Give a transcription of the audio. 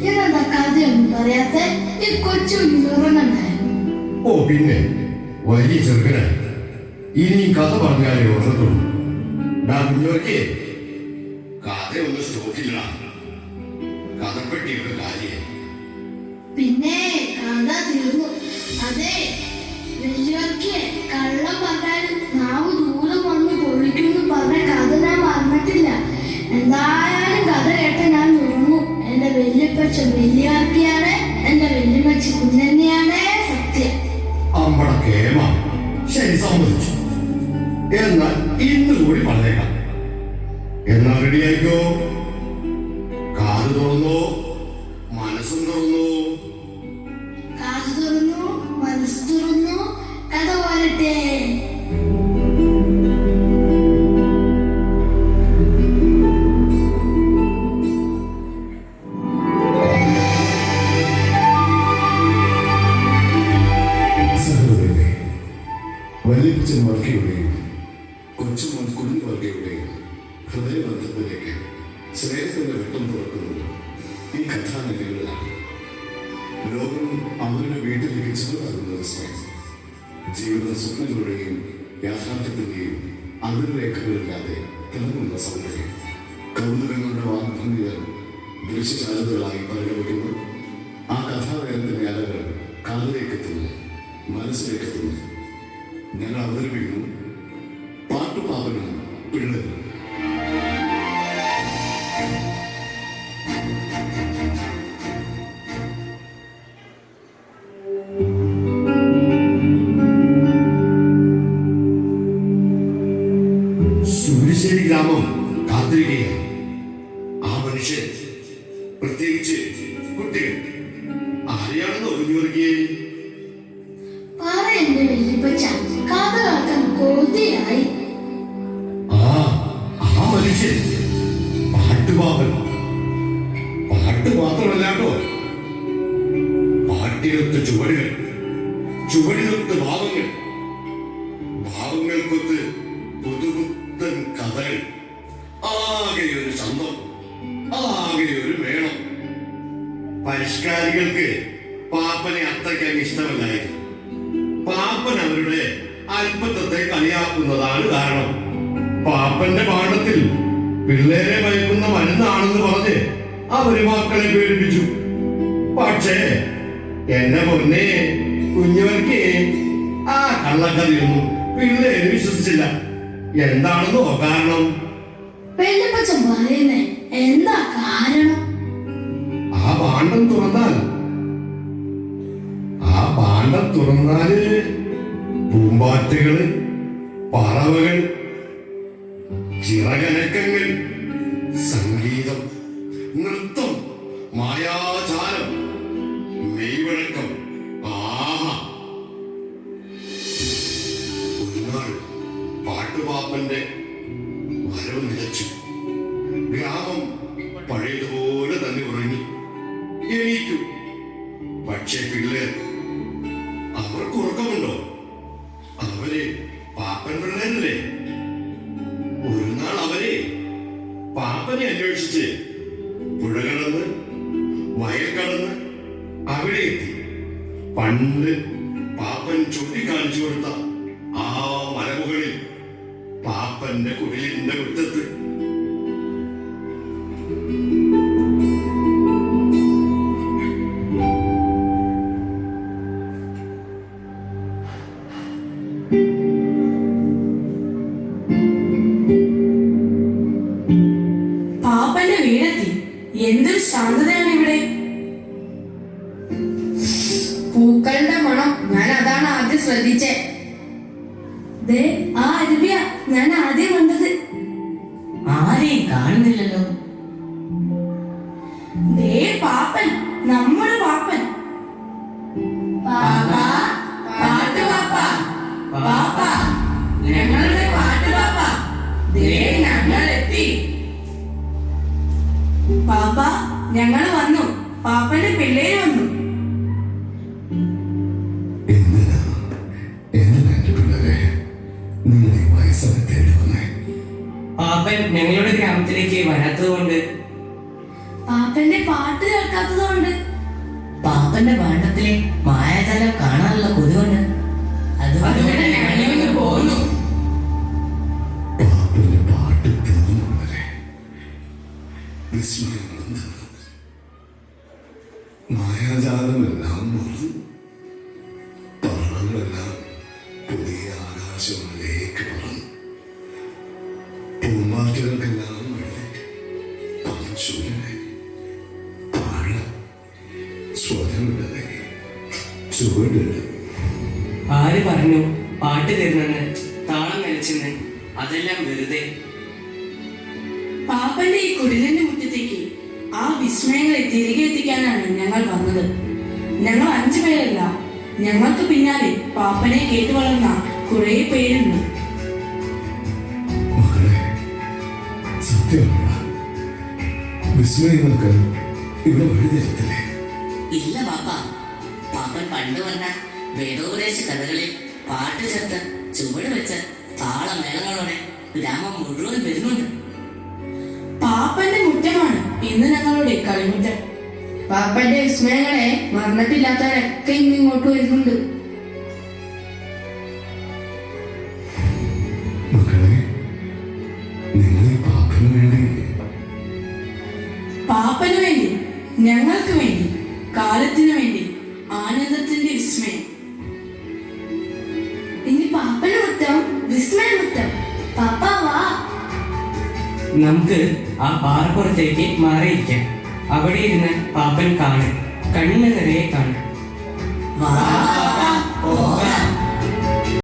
ഇതെന്താ കഥയൊന്നും പറയാത്ത? ഈ കൊച്ചു ഉറങ്ങണ്ടേ ഓ പിന്നെ. വലിയ ചെറുക്കനെ. ഇനി കഥ പറഞ്ഞാലേ ഓർമ്മത്തുള്ളൂ ഡാ കുഞ്ഞോർക്കേ കഥയൊന്നും സ്റ്റോക്കില്ല കഥപ്പെട്ടിയുടെ കാര്യം. പിന്നെ കഥ തീർന്നു. അതെ വലിയവർക്ക് കള്ളം പറഞ്ഞാലും നാവ് ദൂരം വന്ന് പൊള്ളിക്കുന്നു പറഞ്ഞ കഥ ഞാൻ പറഞ്ഞിട്ടില്ല എന്തായാലും കഥ കേട്ട ഞാൻ ഉറങ്ങും എന്റെ വല്യപ്പച്ച വലിയാർക്കിയാണ് എന്റെ വല്യമ്മച്ച കുഞ്ഞന്നെയാണ്. സത്യം. കേമ. ശരി സമ്മതിച്ചു. എന്നാൽ ഇന്ന് കൂടി പറഞ്ഞേക്കാം. എന്നാ റെഡിയായിക്കോ കാത് തുറന്നോ. മനസ്സും തുറന്നു. കാത് തുറന്നു മനസ്സ് തുറന്നു. കഥ പോരട്ടെ. വല്യപ്പച്ചൻ വർഗയുടെയും കൊച്ചുമോൻ കുഞ്ഞു വർഗയുടെയും ഹൃദയബന്ധത്തിലേക്ക് സ്നേഹത്തിന്റെ വെട്ടം തുറക്കുന്നത് ഈ കഥാനിലകളിലാണ് ലോകം അവരുടെ വീട്ടിലേക്ക് ചെറുതാകുന്ന ദിവസം ജീവിത സ്വപ്നങ്ങളുടെയും യാഥാർത്ഥ്യത്തിന്റെയും അതിർരേഖകളില്ലാതെ തിളങ്ങുന്ന സൗന്ദര്യം. കൗതുകങ്ങളുടെ വാഗ്ഭംഗികൾ ദൃശ്യശാലകളായി പരിഗണിക്കുന്നു ആ കഥാവേദത്തിന്റെ അലകൾ കാതിലേക്ക് എത്തുന്നു ഞങ്ങൾ അവതരിപ്പിക്കുന്നു. പാട്ടുപാപനും പിള്ളേരും സൂര്യശ്ശേരി ഗ്രാമം കാത്തിരിക്കുകയാണ്. ആ മനുഷ്യൻ പ്രത്യേകിച്ച് കുട്ടികൾ. ആരെയാണെന്ന് ഒഴിഞ്ഞു എന്റെ വല്യപ്പച്ച കഥ കേൾക്കാൻ കോതിയായി ആ ആ മനുഷ്യൻ. പാട്ടുപാവൻ പാട്ട് മാത്രമല്ലാട്ടോ പാട്ടിനൊത്ത് ചുവടുകൾ ചുവടിനൊത്ത് ഭാവങ്ങൾ. ഭാവങ്ങൾക്കൊത്ത് പുതുപുത്തൻ കഥകൾ. ആകെ ഒരു ചന്തം ആകെ ഒരു മേളം. പരിഷ്കാരികൾക്ക് പാപ്പനെ അത്രയ്ക്ക് ഇഷ്ടമല്ലായിരുന്നു. പാപ്പൻ അവരുടെ അല്പത്വത്തെ കളിയാക്കുന്നതാണ് കാരണം. പാപ്പന്റെ പാഠത്തിൽ പിള്ളേരെ ഭയക്കുന്ന മരുന്നാണെന്ന് പറഞ്ഞ് അവർ മക്കളെ പേടിപ്പിച്ചു. പക്ഷേ എന്റെ പൊന്നെ കുഞ്ഞവർക്ക് ആ കള്ളക്കഥയൊന്നും പിള്ളേര് വിശ്വസിച്ചില്ല. എന്താണെന്നോ കാരണം? വല്യപ്പച്ചൻ പറയുന്നേ എന്താ കാരണം? ആ പാണ്ഡം തുറന്നാൽ ആ പാണ്ഡം തുറന്നാൽ പൂമ്പാറ്റകൾ പറവകൾ ചിറകനക്കങ്ങൾ സംഗീതം നൃത്തം. പാപ്പനെ അന്വേഷിച്ച് പുഴ കടന്ന് വയൽ കടന്ന് അവിടെ എത്തി. പണ്ട് പാപ്പൻ ചൂണ്ടിക്കാണിച്ചു കൊടുത്ത ആ മലമുകളിൽ പാപ്പന്റെ കുടിലിന്റെ മുറ്റത്ത് ശാന്തതയാണ് ഇവിടെ? പൂക്കളുടെ മണം. ഞാൻ അതാണ് ആദ്യം ശ്രദ്ധിച്ചേ. ദേ ആ അരുവിയ ഞാൻ ആദ്യം കണ്ടത്. ആരെയും കാണുന്നില്ലല്ലോ. ദേ പാപ്പൻ. നമ്മുടെ പാപ്പൻ. പാപ്പ പാട്ട് പാപ്പ. പാപ്പ ഞങ്ങളുടെ പാട്ട് പാപ്പ. ദേ ഞങ്ങൾ പാപ്പ ഞങ്ങൾ വന്നു. പാപ്പന്റെ പിള്ളേര് വന്നു. എന്തിനാ? എന്തിനാ എന്റെ പിള്ളേരെ? നിങ്ങൾ ഈ വയസ്സൊക്കെ തേടി വന്നേ. പാപ്പൻ ഞങ്ങളുടെ ഗ്രാമത്തിലേക്ക് വരാത്തത് കൊണ്ട് പാപ്പന്റെ പാട്ട് കേൾക്കാത്തതുകൊണ്ട്. പാപ്പന്റെ പാട്ടത്തിലെ മായാജാലം കാണാനുള്ള കൊതുകൊണ്ട്. അതുകൊണ്ട് തീർന്നു മായാജാലമെല്ലാം മറന്നു പർണങ്ങളെല്ലാം പുതിയ ആകാശങ്ങളിലേക്ക് പറന്നു പൂമ്പാറ്റുകൾക്കെല്ലാം പഞ്ചൂരായി താഴ സ്വരമിടതെ ചുവടിടതെ ആര് പറഞ്ഞു പാട്ട് തരുന്നെന്ന് താളം നനച്ചെന്ന് അതെല്ലാം വെറുതെ പാപ്പന്റെ ഈ കുടിലിന്റെ മുറ്റത്തേക്ക് ആ വിസ്മയങ്ങളെ തിരികെ എത്തിക്കാനാണ് ഞങ്ങൾ വന്നത്. ഞങ്ങൾ അഞ്ചു പേരല്ല ഞങ്ങൾക്ക് പിന്നാലെ പാപ്പനെ കേട്ടു വളർന്ന കുറെ പേരുണ്ട്. വിസ്മയങ്ങൾക്ക് ഇവിടെ ഇല്ല പാപ്പ. പാപ്പൻ പണ്ട് വന്ന വേദോപദേശ കഥകളിൽ പാട്ട് ചേർത്ത് ചുവട് വെച്ച് താളമേളങ്ങളോടെ ഗ്രാമം മുഴുവൻ വരുന്നുണ്ട്. പാപ്പന്റെ മുറ്റമാണ് ഇന്ന് ഞങ്ങളുടെ കളിമുറ്റം. പാപ്പന്റെ വിസ്മയങ്ങളെ മറന്നിട്ടില്ലാത്തവരൊക്കെ ഇന്ന് ഇങ്ങോട്ട് വരുന്നുണ്ട്. വേണ്ടി. പാപ്പന് വേണ്ടി ഞങ്ങൾക്ക് വേണ്ടി കാലത്തിന് വേണ്ടി ആനന്ദത്തിന്റെ വിസ്മയം. ഇനി പാപ്പന് മുറ്റം വിസ്മയ മുറ്റം പാപ്പ നമുക്ക് ആ പാറപ്പുറത്തേക്ക് മാറിയിരിക്കാം. അവിടെ ഇരുന്ന് പാപ്പൻ കാണും. കണ്ണു നിറയെ കാണും.